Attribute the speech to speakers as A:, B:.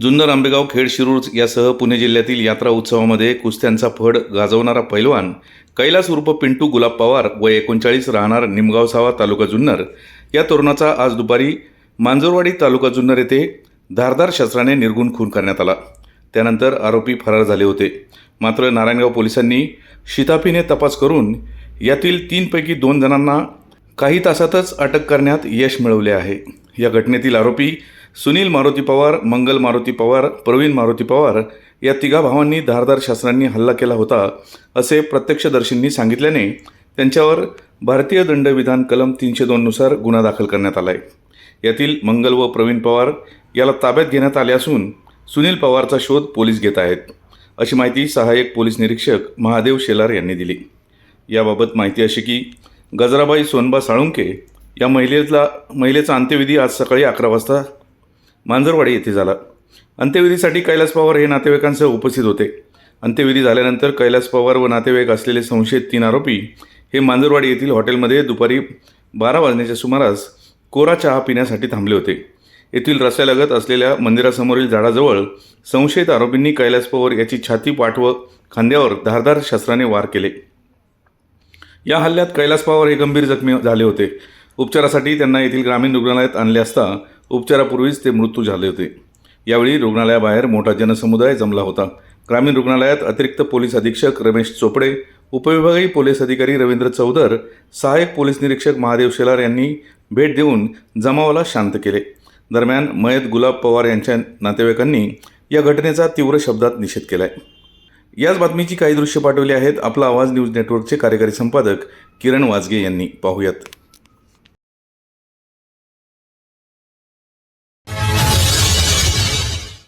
A: जुन्नर आंबेगाव खेड शिरूर यासह पुणे जिल्ह्यातील यात्रा उत्सवामध्ये कुस्त्यांचा फड गाजवणारा पैलवान कैलास उर्फ पिंटू गुलाब पवार व एकोणचाळीस राहणार निमगाव सावा तालुका जुन्नर. या तरुणाचा आज दुपारी मांजरवाडी तालुका जुन्नर येथे धारदार शस्त्राने निर्गुण खून करण्यात आला. त्यानंतर आरोपी फरार झाले होते. मात्र नारायणगाव पोलिसांनी शिताफीने तपास करून यातील तीनपैकी दोन जणांना काही तासातच अटक करण्यात यश मिळवले आहे. या घटनेतील आरोपी सुनील मारुती पवार मंगल मारुती पवार प्रवीण मारुती पवार या तिघा भावांनी धारदार शास्त्रांनी हल्ला केला होता असे प्रत्यक्षदर्शींनी सांगितल्याने त्यांच्यावर भारतीय दंडविधान कलम तीनशे दोननुसार गुन्हा दाखल करण्यात आला आहे यातील मंगल व प्रवीण पवार याला ताब्यात घेण्यात आले असून सुनील पवारचा शोध पोलीस घेत आहेत. अशी माहिती सहाय्यक पोलीस निरीक्षक महादेव शेलार यांनी दिली. याबाबत माहिती अशी की गजराबाई सोनबा साळुंके या महिलेला महिलेचा अंत्यविधी आज सकाळी अकरा वाजता मांजरवाडी येथे झाला. अंत्यविधीसाठी कैलास पवार हे नातेवाईकांसह उपस्थित होते. अंत्यविधी झाल्यानंतर कैलास पवार व नातेवाईक असलेले संशयित तीन आरोपी हे मांजरवाडी येथील हॉटेलमध्ये दुपारी बारा वाजण्याच्या सुमारास कोरा चहा पिण्यासाठी थांबले होते. येथील रस्त्यालगत असलेल्या मंदिरासमोरील झाडाजवळ संशयित आरोपींनी कैलास पवार याची छाती पाठ व खांद्यावर धारदार शस्त्राने वार केले. या हल्ल्यात कैलास पवार हे गंभीर जखमी झाले होते. उपचारासाठी त्यांना येथील ग्रामीण रुग्णालयात आणले असता उपचारापूर्वीच ते मृत्यू झाले होते. यावेळी रुग्णालयाबाहेर मोठा जनसमुदाय जमला होता. ग्रामीण रुग्णालयात अतिरिक्त पोलीस अधीक्षक रमेश चोपडे उपविभागीय पोलीस अधिकारी रवींद्र चौधर सहाय्यक पोलीस निरीक्षक महादेव शेलार यांनी भेट देऊन जमावाला शांत केले. दरम्यान मयत गुलाब पवार यांच्या नातेवाईकांनी या घटनेचा तीव्र शब्दात निषेध केला आहे याच बातमीची काही दृश्य पाठवली आहेत आपला आवाज न्यूज नेटवर्कचे कार्यकारी संपादक किरण वाजगे यांनी. पाहूयात.